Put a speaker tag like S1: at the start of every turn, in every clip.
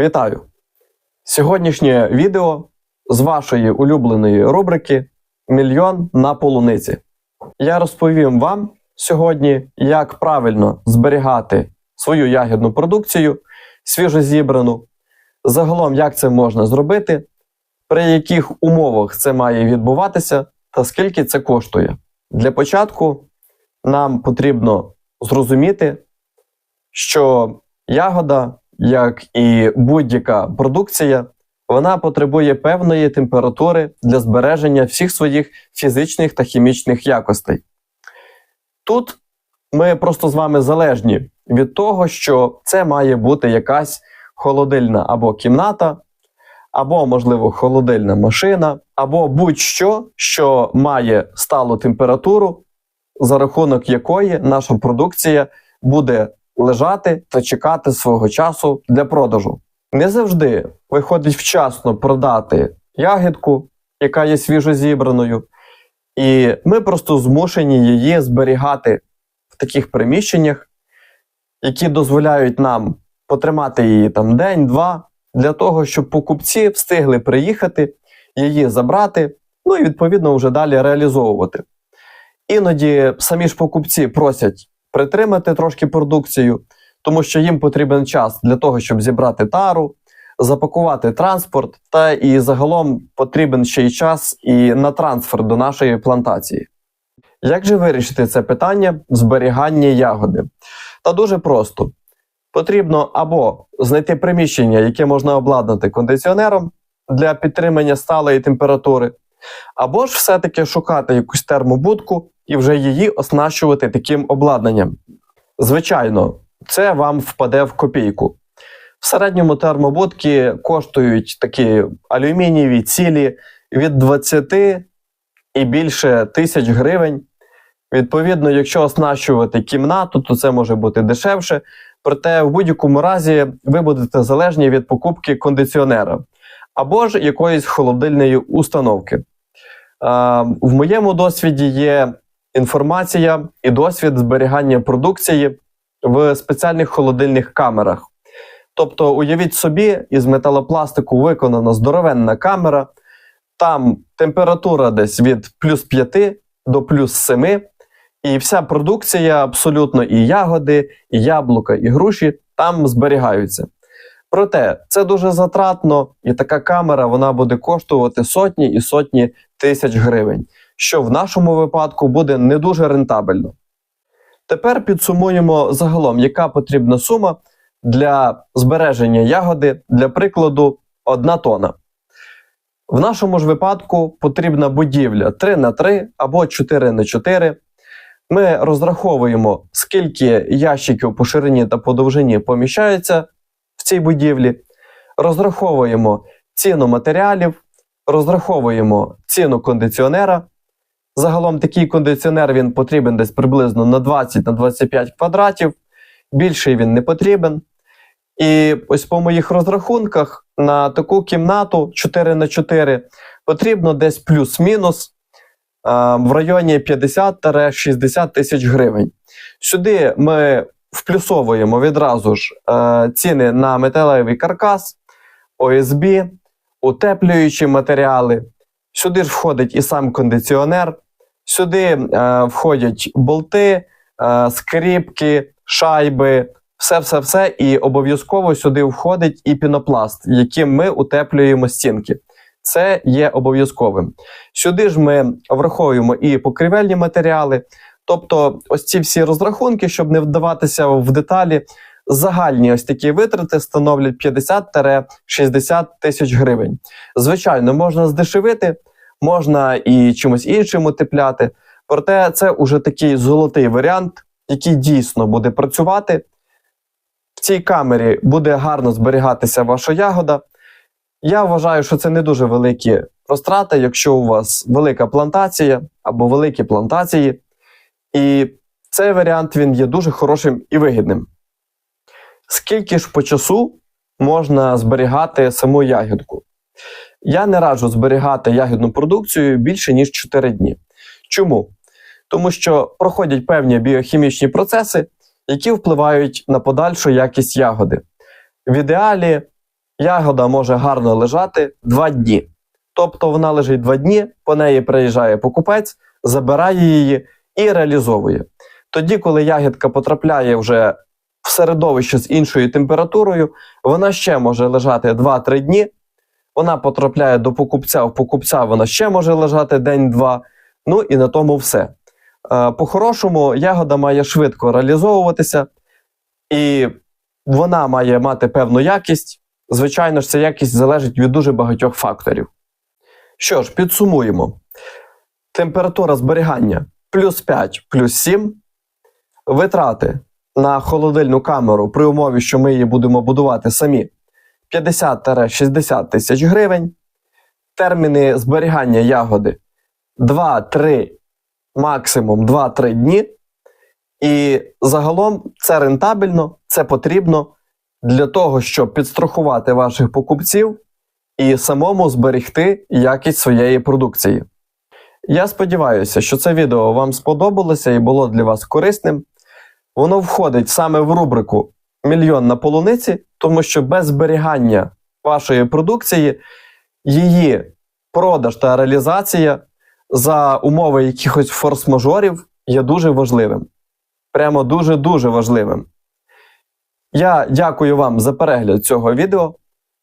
S1: Вітаю! Сьогоднішнє відео з вашої улюбленої рубрики Мільйон на полуниці. Я розповім вам сьогодні, як правильно зберігати свою ягідну продукцію, свіжозібрану, загалом, як це можна зробити, при яких умовах це має відбуватися та скільки це коштує. Для початку нам потрібно зрозуміти, що ягода, як і будь-яка продукція, вона потребує певної температури для збереження всіх своїх фізичних та хімічних якостей. Тут ми просто з вами залежні від того, що це має бути якась холодильна або кімната, або, можливо, холодильна машина, або будь-що, що має сталу температуру, за рахунок якої наша продукція буде лежати та чекати свого часу для продажу. Не завжди виходить вчасно продати ягідку, яка є свіжозібраною, і ми просто змушені її зберігати в таких приміщеннях, які дозволяють нам потримати її там день-два, для того, щоб покупці встигли приїхати, її забрати, ну і відповідно вже далі реалізовувати. Іноді самі ж покупці просять притримати трошки продукцію, тому що їм потрібен час для того, щоб зібрати тару, запакувати транспорт, та і загалом потрібен ще й час і на трансфер до нашої плантації. Як же вирішити це питання зберігання ягоди? Та дуже просто. Потрібно або знайти приміщення, яке можна обладнати кондиціонером для підтримання сталої температури, або ж все-таки шукати якусь термобудку і вже її оснащувати таким обладнанням. Звичайно, це вам впаде в копійку. В середньому термобудки коштують такі алюмінієві цілі від 20 і більше тисяч гривень. Відповідно, якщо оснащувати кімнату, то це може бути дешевше. Проте в будь-якому разі ви будете залежні від покупки кондиціонера або ж якоїсь холодильної установки. В моєму досвіді є інформація і досвід зберігання продукції в спеціальних холодильних камерах. Тобто, уявіть собі, із металопластику виконана здоровенна камера, там температура десь від плюс 5 до плюс 7, і вся продукція, абсолютно і ягоди, і яблука, і груші там зберігаються. Проте це дуже затратно, і така камера вона буде коштувати сотні і сотні тисяч гривень, що в нашому випадку буде не дуже рентабельно. Тепер підсумуємо загалом, яка потрібна сума для збереження ягоди, для прикладу, 1 тона. В нашому ж випадку потрібна будівля 3 на 3 або 4 на 4 Ми розраховуємо, скільки ящиків по ширині та по довжині поміщаються в цій будівлі, розраховуємо ціну матеріалів, розраховуємо ціну кондиціонера. Загалом такий кондиціонер він потрібен десь приблизно на 20-25 квадратів. Більший він не потрібен. І ось по моїх розрахунках на таку кімнату 4 на 4 потрібно десь плюс-мінус в районі 50-60 тисяч гривень. Сюди ми вплюсовуємо відразу ж е, ціни на металевий каркас, ОСБ, утеплюючі матеріали. Сюди ж входить і сам кондиціонер, сюди е, входять болти, е, скріпки, шайби, все-все-все. І обов'язково сюди входить і пінопласт, яким ми утеплюємо стінки. Це є обов'язковим. Сюди ж ми враховуємо і покрівельні матеріали. Тобто, ось ці всі розрахунки, щоб не вдаватися в деталі, загальні ось такі витрати становлять 50-60 тисяч гривень. Звичайно, можна здешевити, можна і чимось іншим утепляти. Проте це уже такий золотий варіант, який дійсно буде працювати. В цій камері буде гарно зберігатися ваша ягода. Я вважаю, що це не дуже великі розтрати, якщо у вас велика плантація або великі плантації. І цей варіант він є дуже хорошим і вигідним. Скільки ж по часу можна зберігати саму ягідку? Я не раджу зберігати ягідну продукцію більше, ніж 4 дні. Чому? Тому що проходять певні біохімічні процеси, які впливають на подальшу якість ягоди. В ідеалі, ягода може гарно лежати 2 дні. Тобто вона лежить 2 дні, по неї приїжджає покупець, забирає її і реалізовує. Тоді, коли ягідка потрапляє вже в середовище з іншою температурою, вона ще може лежати 2-3 дні. Вона потрапляє до покупця, в покупця вона ще може лежати день-два. Ну і на тому все. Е, По-хорошому, ягода має швидко реалізовуватися, і вона має мати певну якість. Звичайно ж, ця якість залежить від дуже багатьох факторів. Що ж, підсумуємо: температура зберігання плюс 5, плюс 7, витрати на холодильну камеру при умові, що ми її будемо будувати самі 50-60 тисяч гривень, терміни зберігання ягоди 2-3, максимум 2-3 дні. І загалом це рентабельно, це потрібно для того, щоб підстрахувати ваших покупців і самому зберегти якість своєї продукції. Я сподіваюся, що це відео вам сподобалося і було для вас корисним. Воно входить саме в рубрику Мільйон на полуниці, тому що без зберігання вашої продукції її продаж та реалізація за умови якихось форс-мажорів є дуже важливим. Прямо дуже-дуже важливим. Я дякую вам за перегляд цього відео.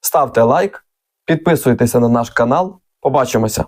S1: Ставте лайк, підписуйтеся на наш канал. Побачимося!